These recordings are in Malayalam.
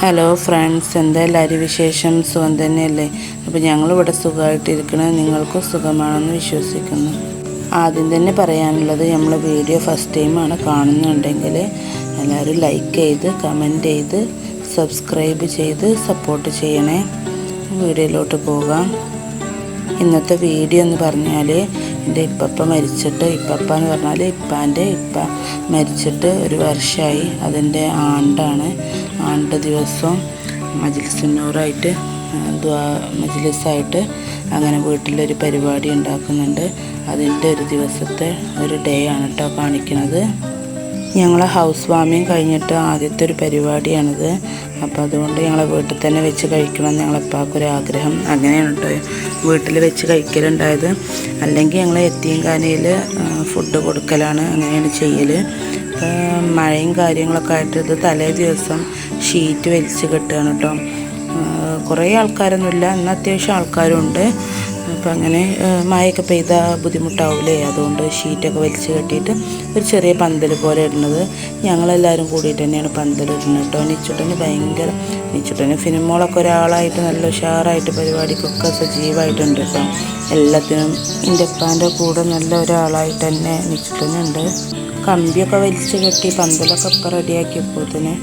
ഹലോ ഫ്രണ്ട്സ് എന്താ എല്ലാവരും വിശേഷം? സുഖം തന്നെയല്ലേ? അപ്പോൾ ഞങ്ങളിവിടെ സുഖമായിട്ടിരിക്കണം. നിങ്ങൾക്കും സുഖമാണെന്ന് വിശ്വസിക്കുന്നു. ആദ്യം തന്നെ പറയാനുള്ളത് നമ്മൾ വീഡിയോ ഫസ്റ്റ് ടൈമാണ് കാണുന്നുണ്ടെങ്കിൽ എല്ലാവരും ലൈക്ക് ചെയ്ത് കമന്റ് ചെയ്ത് സബ്സ്ക്രൈബ് ചെയ്ത് സപ്പോർട്ട് ചെയ്യണേ. വീഡിയോയിലോട്ട് പോകാം. ഇന്നത്തെ വീഡിയോ എന്ന് പറഞ്ഞാൽ എന്റെ ഇപ്പപ്പ മരിച്ചിട്ട് ഇപ്പപ്പ എന്ന് പറഞ്ഞാൽ ഇപ്പാന്റെ ഇപ്പ മരിച്ചിട്ട് ഒരു വർഷമായി അതിന്റെ ആണ്ടാണ് ആണ്ട് ദിവസവും മജിൽസുന്നൂറായിട്ട് മജിലിസായിട്ട് അങ്ങനെ വീട്ടിലൊരു പരിപാടി ഉണ്ടാക്കുന്നുണ്ട്. അതിന്റെ ഒരു ദിവസത്തെ ഒരു ഡേ ആണ് കേട്ടോ കാണിക്കുന്നത് ഞങ്ങളെ ഹൗസ് വാമിങ് കഴിഞ്ഞിട്ട് ആദ്യത്തെ ഒരു പരിപാടിയാണിത്. അപ്പോൾ അതുകൊണ്ട് ഞങ്ങളെ വീട്ടിൽ തന്നെ വെച്ച് കഴിക്കണം എന്ന് ഞങ്ങളെപ്പാക്കൊരു ആഗ്രഹം. അങ്ങനെയാണ് കേട്ടോ വീട്ടിൽ വെച്ച് കഴിക്കലുണ്ടായത്. അല്ലെങ്കിൽ ഞങ്ങൾ എത്തിയും കാനയിൽ ഫുഡ് കൊടുക്കലാണ് അങ്ങനെയാണ് ചെയ്യൽ മഴയും കാര്യങ്ങളൊക്കെ ആയിട്ട് ഇത് തലേ ദിവസം ഷീറ്റ് വലിച്ച് കെട്ടുകയാണ് കേട്ടോ. കുറേ ആൾക്കാരൊന്നുമില്ല. എന്നാൽ അത്യാവശ്യം ആൾക്കാരുണ്ട്. അപ്പോൾ അങ്ങനെ മഴയൊക്കെ പെയ്താൽ ബുദ്ധിമുട്ടാവില്ലേ അതുകൊണ്ട് ഷീറ്റൊക്കെ വലിച്ച് കെട്ടിയിട്ട് ഒരു ചെറിയ പന്തൽ പോലെ ഇടുന്നത് ഞങ്ങളെല്ലാവരും കൂടിയിട്ട് തന്നെയാണ് പന്തൽ ഇടുന്നത് കേട്ടോ. നിച്ചുട്ടന് ഭയങ്കര നിച്ചുട്ടന് സിനിമകളൊക്കെ ഒരാളായിട്ട് നല്ല ഉഷാറായിട്ട് പരിപാടിക്കൊക്കെ സജീവമായിട്ടുണ്ട് കേട്ടോ. എല്ലാത്തിനും എന്റെ ഉപ്പാന്റെ കൂടെ നല്ല ഒരാളായിട്ട് തന്നെ നിച്ചുട്ടനുണ്ട്. കമ്പിയൊക്കെ വലിച്ച് കെട്ടി പന്തലൊക്കെ ഒക്കെ റെഡിയാക്കിയപ്പോൾ തന്നെ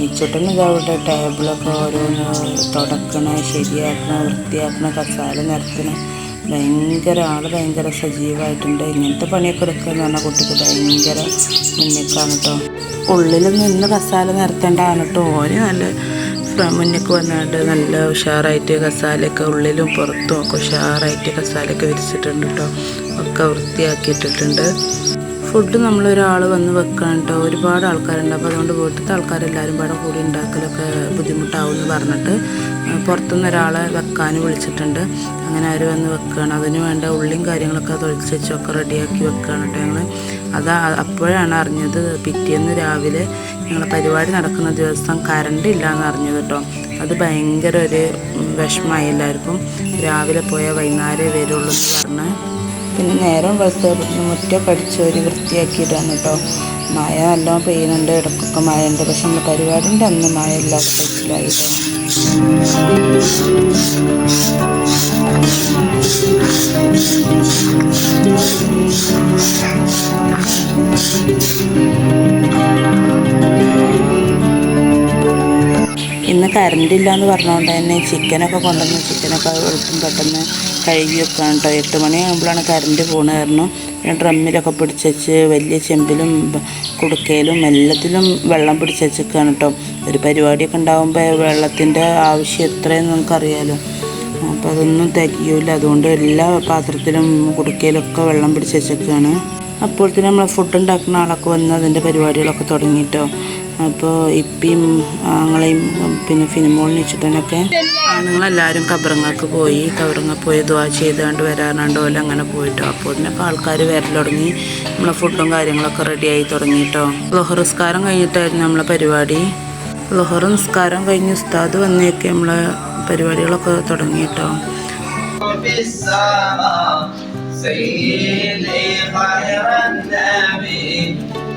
നിച്ചുട്ടൻ ഇതവിടെ ടേബിളൊക്കെ ഓരോന്ന് തുടക്കണ ശരിയാക്കണ വൃത്തിയാക്കണ കസാല നിരത്തണ. ഭയങ്കര ആൾ ഭയങ്കര സജീവമായിട്ടുണ്ട് ഇങ്ങനത്തെ പണിയൊക്കെ എടുക്കുക എന്ന് പറഞ്ഞാൽ കുട്ടിക്ക് ഭയങ്കര മുന്നിക്കാണ് കേട്ടോ ഉള്ളിൽ നിന്ന് കസാല നിരത്തേണ്ടതാണ് കേട്ടോ ഓന് നല്ല മുന്നിക്ക് വന്നാണ്ട് നല്ല ഉഷാറായിട്ട് കസാലയൊക്കെ ഉള്ളിലും പുറത്തും ഒക്കെ ഉഷാറായിട്ട് കസാലയൊക്കെ വിരിച്ചിട്ടുണ്ട് കേട്ടോ ഒക്കെ വൃത്തിയാക്കിയിട്ടിട്ടുണ്ട്. ഫുഡ് നമ്മളൊരാൾ വന്ന് വെക്കണം കേട്ടോ ഒരുപാട് ആൾക്കാരുണ്ട്. അപ്പോൾ അതുകൊണ്ട് വീട്ടിലത്തെ ആൾക്കാരെല്ലാവരും പാടെ കൂടി ഉണ്ടാക്കലൊക്കെ ബുദ്ധിമുട്ടാവും എന്ന് പറഞ്ഞിട്ട് പുറത്തുനിന്ന് ഒരാളെ വെക്കാൻ വിളിച്ചിട്ടുണ്ട്. അങ്ങനെ അവർ വന്ന് വെക്കുകയാണ് അതിന് വേണ്ട ഉള്ളിയും കാര്യങ്ങളൊക്കെ തൊളിച്ച് വെച്ചൊക്കെ റെഡിയാക്കി വെക്കുകയാണ് കേട്ടോ ഞങ്ങൾ അത് അപ്പോഴാണ് അറിഞ്ഞത് പിറ്റേന്ന് രാവിലെ ഞങ്ങളെ പരിപാടി നടക്കുന്ന ദിവസം കറണ്ട് ഇല്ല എന്ന് അറിഞ്ഞത് കേട്ടോ അത് ഭയങ്കര ഒരു വിഷമമായി എല്ലാവർക്കും രാവിലെ പോയാൽ വൈകുന്നേരം വരുള്ളൂ എന്ന് പറഞ്ഞ് പിന്നെ നേരം വെളുത്ത് മുറ്റൊക്കെ അടിച്ച് ഒരു വൃത്തിയാക്കിയിട്ടാണ് കേട്ടോ മഴ നല്ലോണം പെയ്യുന്നുണ്ട് ഇടയ്ക്കൊക്കെ മഴ ഉണ്ട് പക്ഷെ നമ്മൾ പരിപാടിന്റെ അന്ന് മഴ ഇല്ലാത്ത കഴിച്ചിലായിട്ടോ ഇന്ന് കറണ്ട് ഇല്ല എന്ന് പറഞ്ഞുകൊണ്ട് തന്നെ ചിക്കനൊക്കെ കൊണ്ടുവന്ന് ചിക്കനൊക്കെ എളുപ്പം പെട്ടെന്ന് കഴുകി വെക്കാൻ കേട്ടോ എട്ട് മണിയാകുമ്പോഴാണ് കറണ്ട് പോണ കാരണം ഞാൻ ഡ്രമ്മിലൊക്കെ പിടിച്ച് വെച്ച് വലിയ ചെമ്പിലും കുടുക്കയിലും എല്ലാത്തിലും വെള്ളം പിടിച്ച് വെച്ചേക്കാണ് കേട്ടോ ഒരു പരിപാടിയൊക്കെ ഉണ്ടാകുമ്പോൾ വെള്ളത്തിന്റെ ആവശ്യം എത്രയെന്ന് നമുക്കറിയാലോ. അപ്പോൾ അതൊന്നും തികയൂല. അതുകൊണ്ട് എല്ലാ പാത്രത്തിലും കുടുക്കയിലൊക്കെ വെള്ളം പിടിച്ച് വെച്ചേക്കാണ്. അപ്പോഴത്തേനും നമ്മൾ ഫുഡ് ഉണ്ടാക്കുന്ന ആളൊക്കെ വന്ന് അതിന്റെ പരിപാടികളൊക്കെ തുടങ്ങിയിട്ടോ അപ്പോൾ ഇപ്പിയും ആങ്ങളെയും പിന്നെ ഫിനിമോളിന് വെച്ചിട്ടനൊക്കെ ആണുങ്ങളെല്ലാവരും കബറങ്ങക്ക് പോയി കബറങ്ങ പോയി ദ്വാ ചെയ്താണ്ട് വരാനാണ്ട് പോലെ അങ്ങനെ പോയിട്ടോ അപ്പോൾ ഇതിനൊക്കെ ആൾക്കാർ വരൽ തുടങ്ങി നമ്മളെ ഫുഡും കാര്യങ്ങളൊക്കെ റെഡിയായി തുടങ്ങിയിട്ടോ ലൊഹർ നിസ്കാരം കഴിഞ്ഞിട്ടായിരുന്നു നമ്മളെ പരിപാടി ലൊഹർ നിസ്കാരം കഴിഞ്ഞ് ഉസ്താദ് വന്നേക്ക് നമ്മളെ പരിപാടികളൊക്കെ തുടങ്ങിയിട്ടോ بالسماء سيدي خير النبي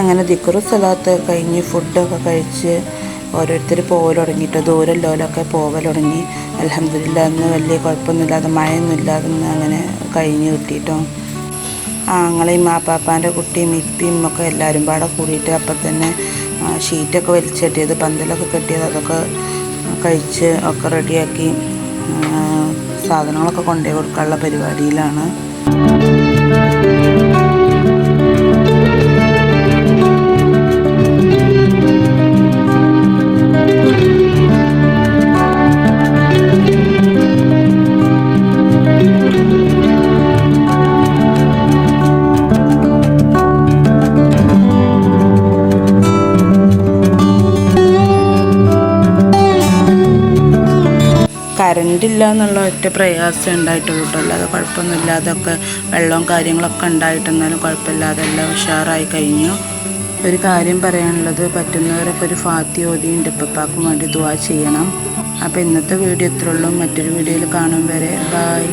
അങ്ങനെ ദിക്കുറു സ്ഥലത്ത് കഴിഞ്ഞ് ഫുഡൊക്കെ കഴിച്ച് ഓരോരുത്തർ പോകൽ തുടങ്ങിയിട്ട് ദൂരം ലോലൊക്കെ പോകൽ തുടങ്ങി. അലഹമില്ല അന്ന് വലിയ കുഴപ്പമൊന്നുമില്ലാതെ മഴയൊന്നുമില്ലാതെ അങ്ങനെ കഴിഞ്ഞ് കിട്ടിയിട്ടോ ആങ്ങളെയും മാപ്പാപ്പാന്റെ കുട്ടിയും ഇപ്പിയും ഒക്കെ എല്ലാവരും പാടെ കൂടിയിട്ട് അപ്പം തന്നെ ഷീറ്റൊക്കെ വലിച്ചെട്ടിയത് പന്തലൊക്കെ കെട്ടിയത് അതൊക്കെ കഴിച്ച് ഒക്കെ റെഡിയാക്കി സാധനങ്ങളൊക്കെ കൊണ്ടുപോയി കൊടുക്കാനുള്ള പരിപാടിയിലാണ്. കറണ്ട് ഇല്ല എന്നുള്ള ഒറ്റ പ്രയാസം ഉണ്ടായിട്ടുള്ളൂ കേട്ടോ. അല്ലാതെ കുഴപ്പമൊന്നുമില്ലാതൊക്കെ വെള്ളവും കാര്യങ്ങളൊക്കെ ഉണ്ടായിട്ടെന്നാലും കുഴപ്പമില്ലാതെ എല്ലാം ഉഷാറായി കഴിഞ്ഞു. ഒരു കാര്യം പറയാനുള്ളത് പറ്റുന്നവരൊക്കെ ഒരു ഫാത്തി ഓതിയുണ്ട് ഇപ്പപ്പാക്കും വേണ്ടി ദുവാ ചെയ്യണം. അപ്പോൾ ഇന്നത്തെ വീഡിയോ ഇത്രയുള്ളൂ മറ്റൊരു വീഡിയോയിൽ കാണും വരെ. ബായ്